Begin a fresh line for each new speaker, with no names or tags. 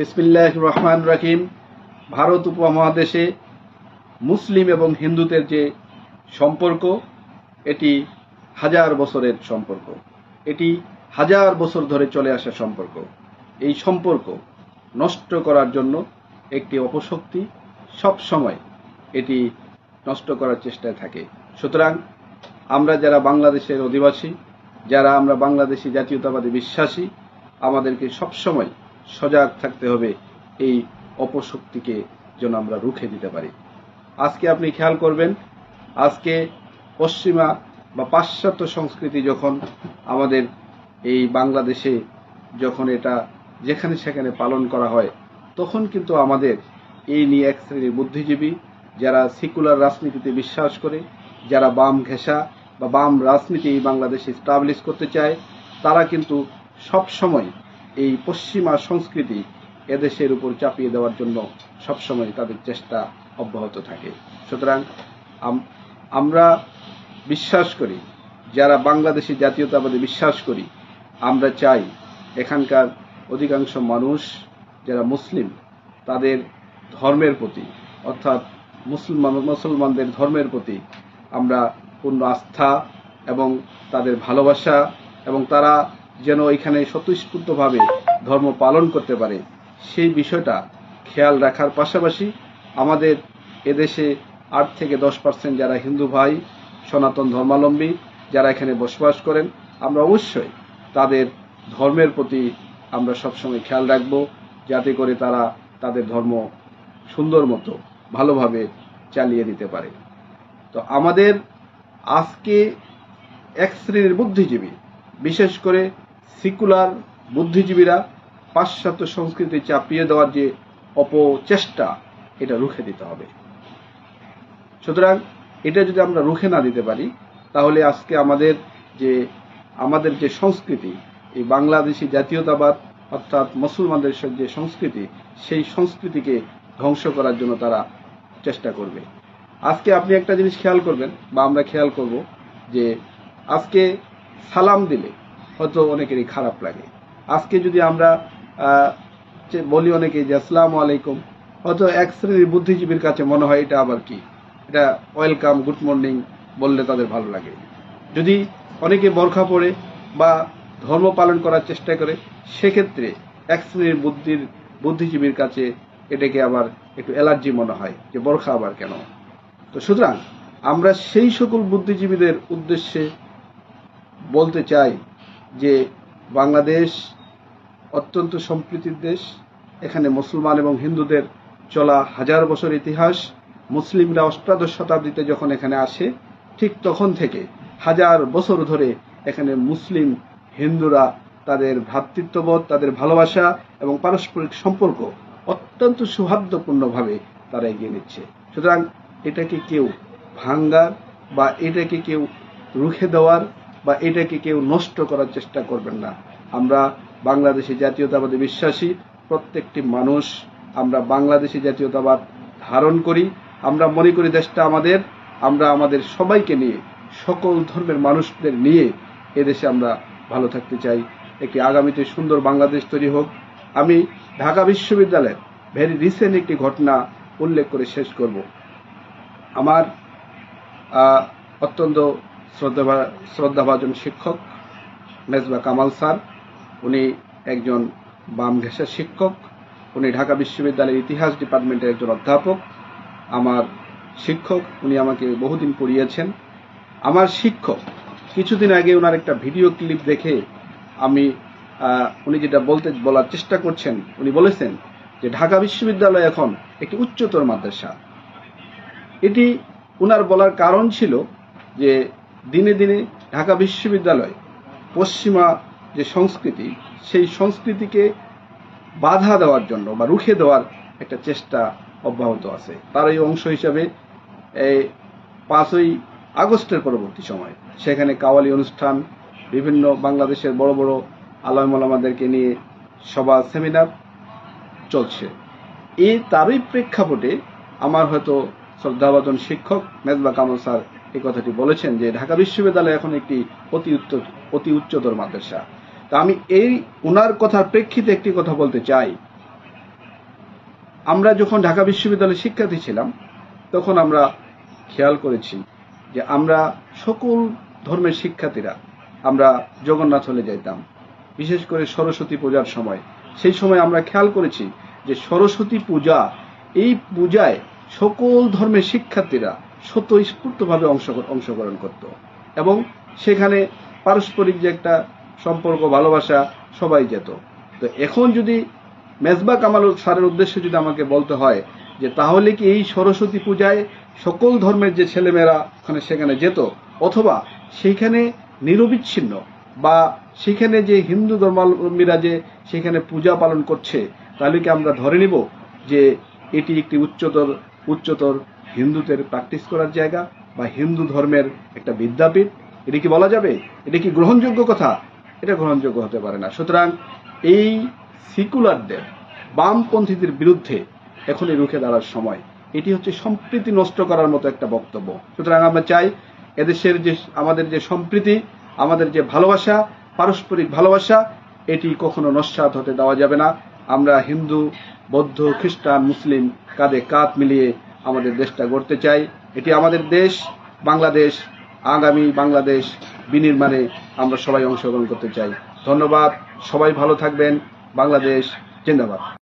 বিসমিল্লাহ রহমান রাহিম ভারত উপমহাদেশে মুসলিম এবং হিন্দুদের যে সম্পর্ক, এটি হাজার বছরের সম্পর্ক। এটি হাজার বছর ধরে চলে আসা সম্পর্ক। এই সম্পর্ক নষ্ট করার জন্য একটি অপশক্তি সব সময় এটি নষ্ট করার চেষ্টায় থাকে। সুতরাং আমরা যারা বাংলাদেশের অধিবাসী, যারা আমরা বাংলাদেশি জাতীয়তাবাদী বিশ্বাসী, আমাদেরকে সবসময় সজাগ থাকতে হবে, এই অপশক্তিকে যেন আমরা রুখে দিতে পারি। আজকে আপনি খেয়াল করবেন, আজকে পশ্চিমা বা পাশ্চাত্য সংস্কৃতি যখন আমাদের এই বাংলাদেশে যখন এটা যেখানে সেখানে পালন করা হয়, তখন কিন্তু আমাদের এই নিয়ে এক শ্রেণির বুদ্ধিজীবী যারা সিকুলার রাজনীতিতে বিশ্বাস করে, যারা বাম ঘেঁষা বা বাম রাজনীতি বাংলাদেশে স্টাবলিশ করতে চায়, তারা কিন্তু সব সময় এই পশ্চিমা সংস্কৃতি এদেশের উপর চাপিয়ে দেওয়ার জন্য সবসময় তাদের চেষ্টা অব্যাহত থাকে। সুতরাং আমরা বিশ্বাস করি, যারা বাংলাদেশি জাতীয়তাবাদে বিশ্বাস করি, আমরা চাই এখানকার অধিকাংশ মানুষ যারা মুসলিম, তাদের ধর্মের প্রতি, অর্থাৎ মুসলমান, মুসলমানদের ধর্মের প্রতি আমরা পূর্ণ আস্থা এবং তাদের ভালোবাসা এবং তারা যেন এখানে স্বতঃস্ফূর্তভাবে ধর্ম পালন করতে পারে। সেই বিষয়টা খেয়াল রাখার পাশাপাশি আমাদের এদেশে আট থেকে দশ পার্সেন্ট যারা হিন্দু ভাই, সনাতন ধর্মাবলম্বী, যারা এখানে বসবাস করেন, আমরা অবশ্যই তাদের ধর্মের প্রতি আমরা সবসময় খেয়াল রাখব, যাতে করে তারা তাদের ধর্ম সুন্দর মতো ভালোভাবে চালিয়ে দিতে পারে। তো আমাদের আজকে এক শ্রেণির বুদ্ধিজীবী, বিশেষ করে সিকুলার বুদ্ধিজীবীরা পাশ্চাত্য সংস্কৃতি চাপিয়ে দেওয়ার যে অপচেষ্টা, এটা রুখে দিতে হবে। সুতরাং এটা যদি আমরা রুখে না দিতে পারি, তাহলে আজকে আমাদের যে আমাদের যে সংস্কৃতি, এই বাংলাদেশি জাতীয়তাবাদ অর্থাৎ মুসলমানদের যে সংস্কৃতি, সেই সংস্কৃতিকে ধ্বংস করার জন্য তারা চেষ্টা করবে। আজকে আপনি একটা জিনিস খেয়াল করবেন, বা আমরা খেয়াল করব যে, আজকে সালাম দিলে হয়তো অনেকেরই খারাপ লাগে। আজকে যদি আমরা বলি অনেকে যে, আসসালামু আলাইকুম। হয়তো এক শ্রেণির বুদ্ধিজীবীর কাছে মনে হয় এটা আবার কি? এটা ওয়েলকাম, গুড মর্নিং বললে তাদের ভালো লাগে। যদি অনেকে বরখা পড়ে বা ধর্ম পালন করার চেষ্টা করে, সেক্ষেত্রে এক শ্রেণির বুদ্ধির, বুদ্ধিজীবীর কাছে এটাকে আবার একটু অ্যালার্জি মনে হয় যে, বরখা আবার কেন? তো সুতরাং আমরা সেই সকল বুদ্ধিজীবীদের উদ্দেশ্যে বলতে চাই যে বাংলাদেশ অত্যন্ত সম্প্রীতির দেশ, এখানে মুসলমান এবং হিন্দুদের চলা হাজার বছর ইতিহাস, মুসলিমরা অষ্টাদশ শতাব্দীতে যখন এখানে আসে, ঠিক তখন থেকে হাজার বছর ধরে এখানে মুসলিম হিন্দুরা তাদের ভ্রাতৃত্ববোধ, তাদের ভালোবাসা এবং পারস্পরিক সম্পর্ক অত্যন্ত সৌহার্দ্যপূর্ণভাবে তারা এগিয়ে নিচ্ছে। সুতরাং এটাকে কেউ ভাঙ্গার বা এটাকে কেউ রুখে দেওয়ার বা এটাকে কেউ নষ্ট করার চেষ্টা করবেন না। আমরা বাংলাদেশি জাতীয়তাবাদে বিশ্বাসী, প্রত্যেকটি মানুষ আমরা বাংলাদেশি জাতীয়তাবাদ ধারণ করি। আমরা মনে করি দেশটা আমাদের, আমরা আমাদের সবাইকে নিয়ে, সকল ধর্মের মানুষদের নিয়ে এদেশে আমরা ভালো থাকতে চাই। একটি আগামীতে সুন্দর বাংলাদেশ তৈরি হোক। আমি ঢাকা বিশ্ববিদ্যালয়ের ভেরি রিসেন্ট একটি ঘটনা উল্লেখ করে শেষ করব। আমার অত্যন্ত শ্রদ্ধা শ্রদ্ধাভাজন শিক্ষক মেজবা কামাল স্যার। উনি একজন বাম ঘেঁষা শিক্ষক। উনি ঢাকা বিশ্ববিদ্যালয়ের ইতিহাস ডিপার্টমেন্টের একজন অধ্যাপক। আমার শিক্ষক, উনি আমাকে বহুদিন পড়িয়েছেন। আমার শিক্ষক, কিছুদিন আগে ওনার একটা ভিডিও ক্লিপ দেখে আমি উনি যেটা বলতে, বলার চেষ্টা করছেন, উনি বলেছেন যে ঢাকা বিশ্ববিদ্যালয় এখন একটি উচ্চতর মাদ্রাসা। এটি ওনার বলার কারণ ছিল যে দিনে দিনে ঢাকা বিশ্ববিদ্যালয় পশ্চিমা যে সংস্কৃতি, সেই সংস্কৃতিকে বাধা দেওয়ার জন্য বা রুখে দেওয়ার একটা চেষ্টা অব্যাহত আছে। তার এই অংশ হিসাবে এই পাঁচই আগস্টের পরবর্তী সময় সেখানে কাওয়ালি অনুষ্ঠান, বিভিন্ন বাংলাদেশের বড় বড় আলমালামাদেরকে নিয়ে সভা, সেমিনার চলছে। এই তারই প্রেক্ষাপটে আমার হয়তো শ্রদ্ধাভাজন শিক্ষক মেজবা কামল স্যার এই কথাটি বলেছেন যে ঢাকা বিশ্ববিদ্যালয় এখন একটি অতি উচ্চ, অতি উচ্চতর মাদ্রাসা। তা আমি এই ওনার কথার প্রেক্ষিতে একটি কথা বলতে চাই। আমরা যখন ঢাকা বিশ্ববিদ্যালয়ের শিক্ষার্থী ছিলাম, তখন আমরা খেয়াল করেছি যে আমরা সকল ধর্মের শিক্ষার্থীরা আমরা জগন্নাথ হলে যাইতাম। বিশেষ করে সরস্বতী পূজার সময়। সেই সময় আমরা খেয়াল করেছি যে সরস্বতী পূজা, এই পূজায় সকল ধর্মের শিক্ষার্থীরা স্বতঃস্ফূর্তভাবে অংশ অংশগ্রহণ করত। এবং সেখানে পারস্পরিক যে একটা সম্পর্ক, ভালোবাসা, সবাই যেত। তো এখন যদি মেজবা কামাল স্যারের উদ্দেশ্যে যদি আমাকে বলতে হয় যে তাহলে কি এই সরস্বতী পূজায় সকল ধর্মের যে ছেলেমেয়েরা ওখানে সেখানে যেত, অথবা সেইখানে নিরবিচ্ছিন্ন বা সেখানে যে হিন্দু ধর্মাবলম্বীরা যে সেখানে পূজা পালন করছে, তাহলে কি আমরা ধরে নিব যে এটি একটি উচ্চতর উচ্চতর হিন্দুদের প্র্যাকটিস করার জায়গা বা হিন্দু ধর্মের একটা বিদ্যাপীঠ? এটা কি বলা যাবে? এটা কি গ্রহণযোগ্য কথা? এটা গ্রহণযোগ্য হতে পারে না। সুতরাং এই সিকুলারদের বামপন্থীদের বিরুদ্ধে এখনই রুখে দাঁড়ার সময়। এটি হচ্ছে সম্প্রীতি নষ্ট করার মতো একটা বক্তব্য। সুতরাং আমরা চাই এদেশের যে, আমাদের যে সম্প্রীতি, আমাদের যে ভালোবাসা, পারস্পরিক ভালোবাসা, এটি কখনো নস্বাত হতে দেওয়া যাবে না। আমরা হিন্দু, বৌদ্ধ, খ্রিস্টান, মুসলিম কাঁধে কাঁধ মিলিয়ে আমাদের দেশটা গড়তে চাই। এটি আমাদের দেশ, বাংলাদেশ, আগামী বাংলাদেশ বিনির্মাণে আমরা সবাই অংশগ্রহণ করতে চাই। ধন্যবাদ, সবাই ভালো থাকবেন, বাংলাদেশ জিন্দাবাদ।